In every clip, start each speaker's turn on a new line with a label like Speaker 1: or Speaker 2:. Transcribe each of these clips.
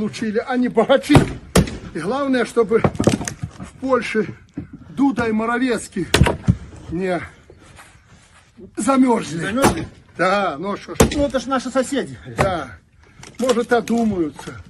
Speaker 1: получили, а не богачи. И главное, чтобы в Польше Дуда и Моровецкий не замерзли.
Speaker 2: Замерзли?
Speaker 1: Да, ну что ж,
Speaker 2: Ну это ж наши соседи.
Speaker 1: да. Может, одумаются.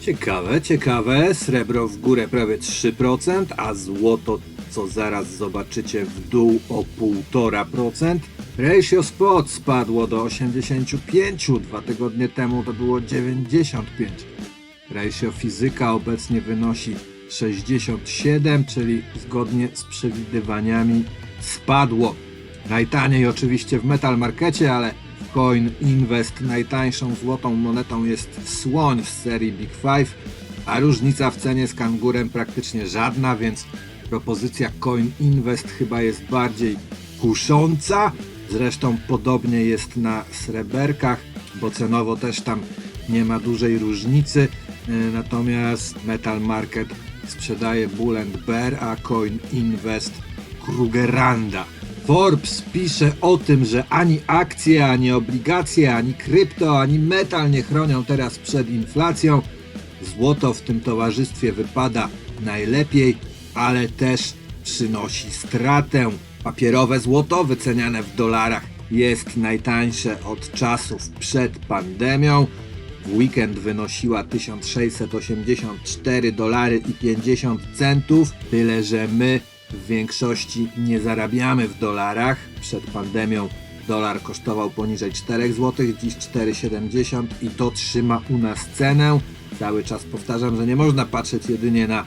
Speaker 3: Ciekawe, ciekawe. Srebro w górę prawie 3%, a złoto, co zaraz zobaczycie, w dół o 1,5%. Ratio spot spadło do 85, dwa tygodnie temu to było 95. Ratio fizyka obecnie wynosi 67, czyli zgodnie z przewidywaniami spadło. Najtaniej oczywiście w Metal Markecie, ale w Coin Invest najtańszą złotą monetą jest słoń z serii Big Five, a różnica w cenie z kangurem praktycznie żadna, więc propozycja Coin Invest chyba jest bardziej kusząca. Zresztą podobnie jest na sreberkach, bo cenowo też tam nie ma dużej różnicy. E, Natomiast Metal Market sprzedaje Bull and Bear, a Coin Invest Krugerranda. Forbes pisze o tym, że ani akcje, ani obligacje, ani krypto, ani metal nie chronią teraz przed inflacją. Złoto w tym towarzystwie wypada najlepiej, ale też przynosi stratę. Papierowe złoto wyceniane w dolarach jest najtańsze od czasów przed pandemią. W weekend wynosiła 1684 dolary i 50 centów, tyle że my w większości nie zarabiamy w dolarach. Przed pandemią dolar kosztował poniżej 4 zł, dziś 4,70 i to trzyma u nas cenę. Cały czas powtarzam, że nie można patrzeć jedynie na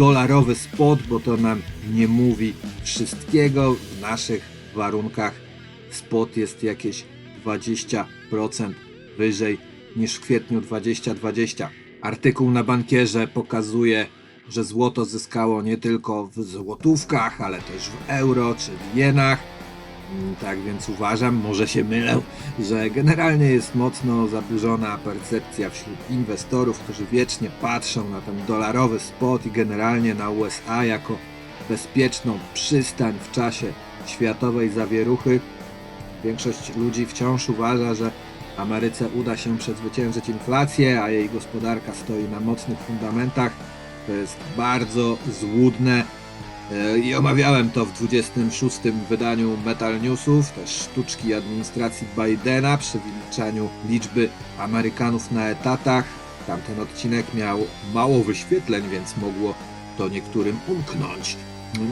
Speaker 3: dolarowy spot, bo to nam nie mówi wszystkiego. W naszych warunkach spot jest jakieś 20% wyżej niż w kwietniu 2020. Artykuł na bankierze pokazuje, że złoto zyskało nie tylko w złotówkach, ale też w euro czy w jenach. Mm, Tak więc uważam, może się mylę, że generalnie jest mocno zaburzona percepcja wśród inwestorów, którzy wiecznie patrzą na ten dolarowy spot i generalnie na USA jako bezpieczną przystań w czasie światowej zawieruchy. Większość ludzi wciąż uważa, że Ameryce uda się przezwyciężyć inflację, a jej gospodarka stoi na mocnych fundamentach. To jest bardzo złudne i omawiałem to w 26 wydaniu Metal Newsów, też sztuczki administracji Bidena przy wyliczaniu liczby Amerykanów na etatach. Tamten odcinek miał mało wyświetleń, więc mogło to niektórym umknąć.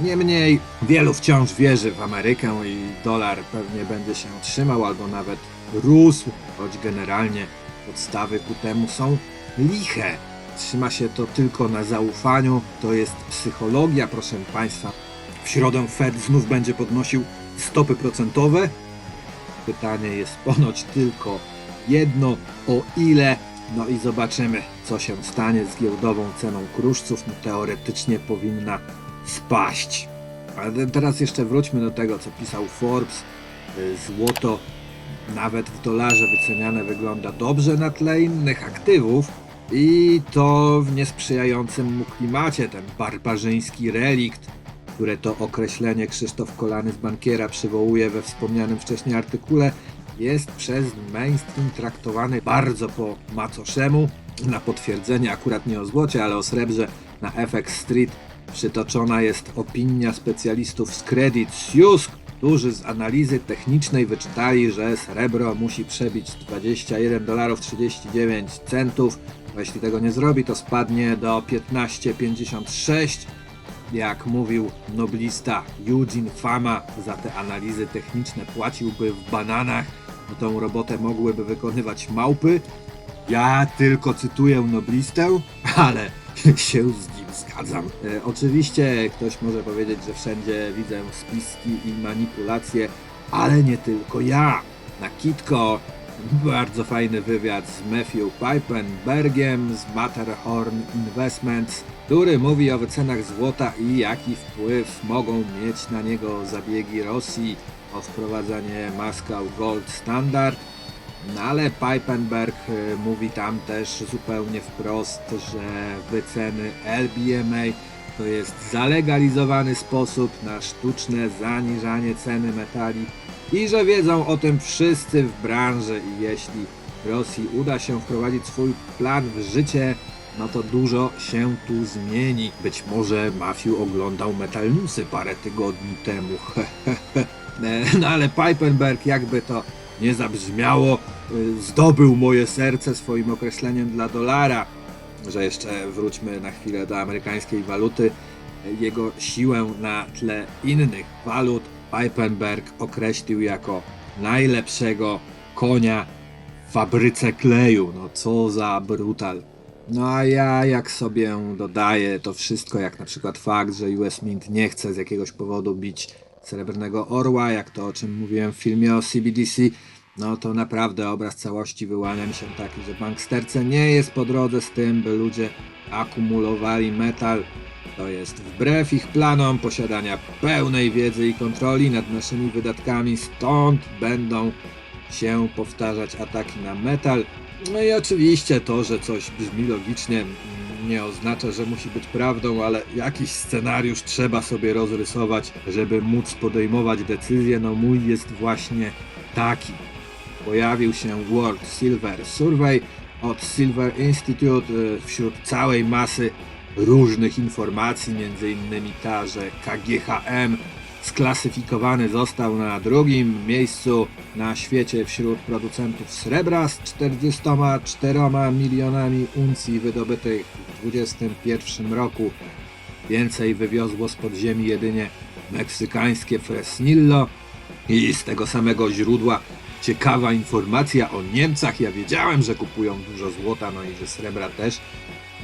Speaker 3: Niemniej wielu wciąż wierzy w Amerykę i dolar pewnie będzie się trzymał albo nawet rósł, choć generalnie podstawy ku temu są liche. Trzyma się to tylko na zaufaniu, to jest psychologia, proszę Państwa. W środę Fed znów będzie podnosił stopy procentowe. Pytanie jest ponoć tylko jedno, o ile. No i zobaczymy, co się stanie z giełdową ceną kruszców. No, teoretycznie powinna spaść. Ale teraz jeszcze wróćmy do tego, co pisał Forbes. Y, Złoto nawet w dolarze wyceniane wygląda dobrze na tle innych aktywów. I to w niesprzyjającym mu klimacie, ten barbarzyński relikt, które to określenie Krzysztof Kolany z bankiera przywołuje we wspomnianym wcześniej artykule, jest przez mainstream traktowany bardzo po macoszemu. Na potwierdzenie akurat nie o złocie, ale o srebrze na FX Street przytoczona jest opinia specjalistów z Credit Suisse, którzy z analizy technicznej wyczytali, że srebro musi przebić 21 dolarów 39 centów. Jeśli tego nie zrobi, to spadnie do 15,56. Jak mówił noblista Eugene Fama, za te analizy techniczne płaciłby w bananach, bo tą robotę mogłyby wykonywać małpy. Ja tylko cytuję noblistę, ale się z nim zgadzam. E, oczywiście ktoś może powiedzieć, że wszędzie widzę spiski i manipulacje, ale nie tylko ja. Na Kitko bardzo fajny wywiad z Matthew Pipenbergiem z Matterhorn Investments, który mówi o wycenach złota i jaki wpływ mogą mieć na niego zabiegi Rosji o wprowadzanie Moscow Gold Standard. No ale Pipenberg y, mówi tam też zupełnie wprost, że wyceny LBMA to jest zalegalizowany sposób na sztuczne zaniżanie ceny metali i że wiedzą o tym wszyscy w branży i jeśli Rosji uda się wprowadzić swój plan w życie, no to dużo się tu zmieni. Być może Mafiu oglądał Metal Newsy parę tygodni temu. E, No ale Pipenberg, jakby to nie zabrzmiało, y, zdobył moje serce swoim określeniem dla dolara. Że jeszcze wróćmy na chwilę do amerykańskiej waluty. Jego siłę na tle innych walut Pipenberg określił jako najlepszego konia w fabryce kleju. No co za brutal. No a ja jak sobie dodaję to wszystko, jak na przykład fakt, że US Mint nie chce z jakiegoś powodu bić Srebrnego Orła, jak to o czym mówiłem w filmie o CBDC, no to naprawdę obraz całości wyłania mi się taki, że banksterce nie jest po drodze z tym, by ludzie akumulowali metal. To jest wbrew ich planom posiadania pełnej wiedzy i kontroli nad naszymi wydatkami, stąd będą się powtarzać ataki na metal. No i oczywiście to, że coś brzmi logicznie, nie oznacza, że musi być prawdą, ale jakiś scenariusz trzeba sobie rozrysować, żeby móc podejmować decyzje. No mój jest właśnie taki. Pojawił się World Silver Survey od Silver Institute y, wśród całej masy różnych informacji, innymi ta, że KGHM sklasyfikowany został na drugim miejscu na świecie wśród producentów srebra z 44 milionami uncji wydobytych w 2021 roku. Więcej wywiozło z podziemi jedynie meksykańskie Fresnillo i z tego samego źródła ciekawa informacja o Niemcach. Ja wiedziałem, że kupują dużo złota, no i że srebra też.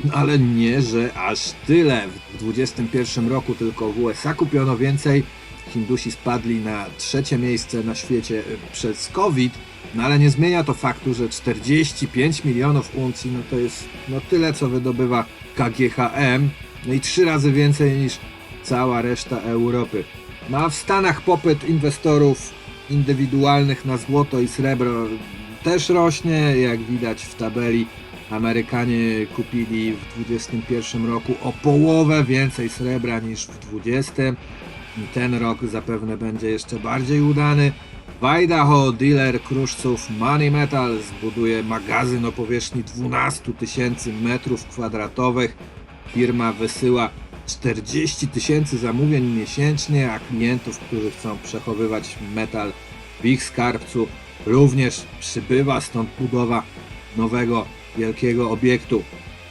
Speaker 3: No ale nie, że aż tyle. W 2021 roku tylko w USA kupiono więcej. Hindusi spadli na trzecie miejsce na świecie y, przez COVID, no ale nie zmienia to faktu, że 45 milionów uncji no to jest no tyle, co wydobywa KGHM, no i trzy razy więcej niż cała reszta Europy. No a w Stanach popyt inwestorów indywidualnych na złoto i srebro też rośnie, jak widać w tabeli. Amerykanie kupili w 2021 roku o połowę więcej srebra niż w 2020. I ten rok zapewne będzie jeszcze bardziej udany. W Idaho dealer kruszców Money Metal zbuduje magazyn o powierzchni 12 tysięcy metrów kwadratowych. Firma wysyła 40 tysięcy zamówień miesięcznie, a klientów, którzy chcą przechowywać metal w ich skarbcu również przybywa, stąd budowa nowego wielkiego obiektu.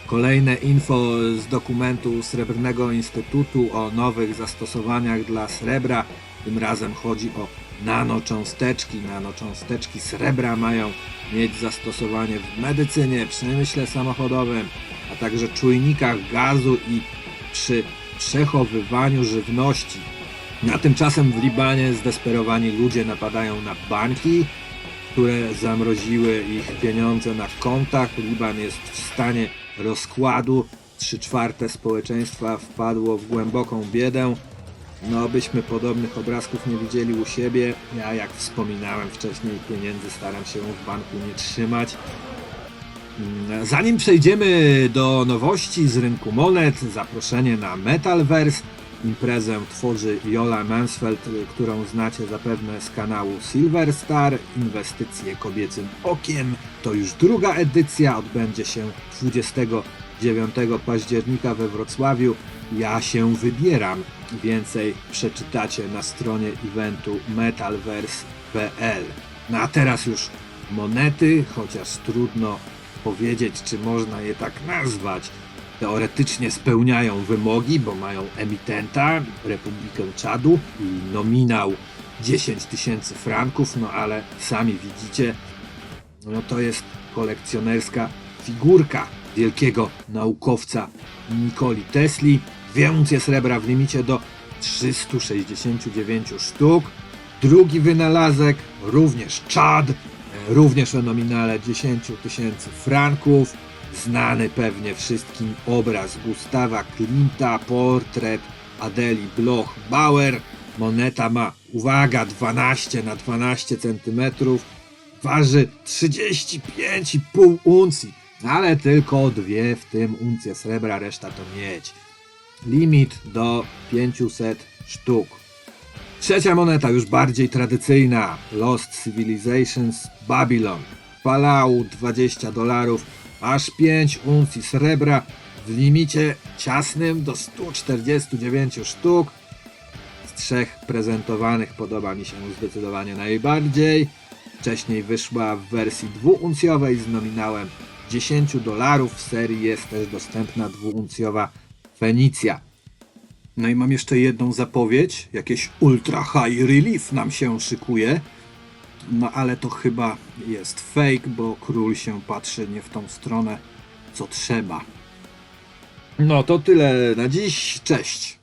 Speaker 3: Kolejne info z dokumentu Srebrnego Instytutu o nowych zastosowaniach dla srebra. Tym razem chodzi o nanocząsteczki. Nanocząsteczki srebra mają mieć zastosowanie w medycynie, przemyśle samochodowym, a także czujnikach gazu i przy przechowywaniu żywności. Na tymczasem w Libanie zdesperowani ludzie napadają na banki, które zamroziły ich pieniądze na kontach. Liban jest w stanie rozkładu. Trzy czwarte społeczeństwa wpadło w głęboką biedę. No, byśmy podobnych obrazków nie widzieli u siebie. Ja, jak wspominałem wcześniej, pieniędzy staram się w banku nie trzymać. Zanim przejdziemy do nowości z rynku monet, zaproszenie na Metalverse. Imprezę tworzy Jola Mansfeld, którą znacie zapewne z kanału Silver Star. Inwestycje kobiecym okiem. To już druga edycja, odbędzie się 29 października we Wrocławiu. Ja się wybieram. Więcej przeczytacie na stronie eventu metalverse.pl. No a teraz już monety, chociaż trudno powiedzieć, czy można je tak nazwać. Teoretycznie spełniają wymogi, bo mają emitenta, Republikę Czadu i nominał 10 tysięcy franków, no ale sami widzicie, no to jest kolekcjonerska figurka wielkiego naukowca Nikoli Tesli. Uncje srebra w limicie do 369 sztuk. Drugi wynalazek, również Czad, również o nominale 10 tysięcy franków. Znany pewnie wszystkim obraz Gustawa Klimta, portret Adeli Bloch-Bauer. Moneta ma, uwaga, 12 na 12 centymetrów waży 35,5 uncji, ale tylko dwie w tym uncje srebra, reszta to miedź. limit do 500 sztuk. Trzecia moneta, już bardziej tradycyjna. Lost Civilizations Babylon. Palau 20 dolarów, aż 5 uncji srebra w limicie ciasnym do 149 sztuk. Z trzech prezentowanych podoba mi się zdecydowanie najbardziej. Wcześniej wyszła w wersji dwuuncjowej z nominałem 10 dolarów. W serii jest też dostępna dwuuncjowa Fenicja. No i mam jeszcze jedną zapowiedź. Jakieś ultra high relief nam się szykuje. No ale to chyba jest fake, bo król się patrzy nie w tą stronę, co trzeba. No to tyle na dziś. Cześć.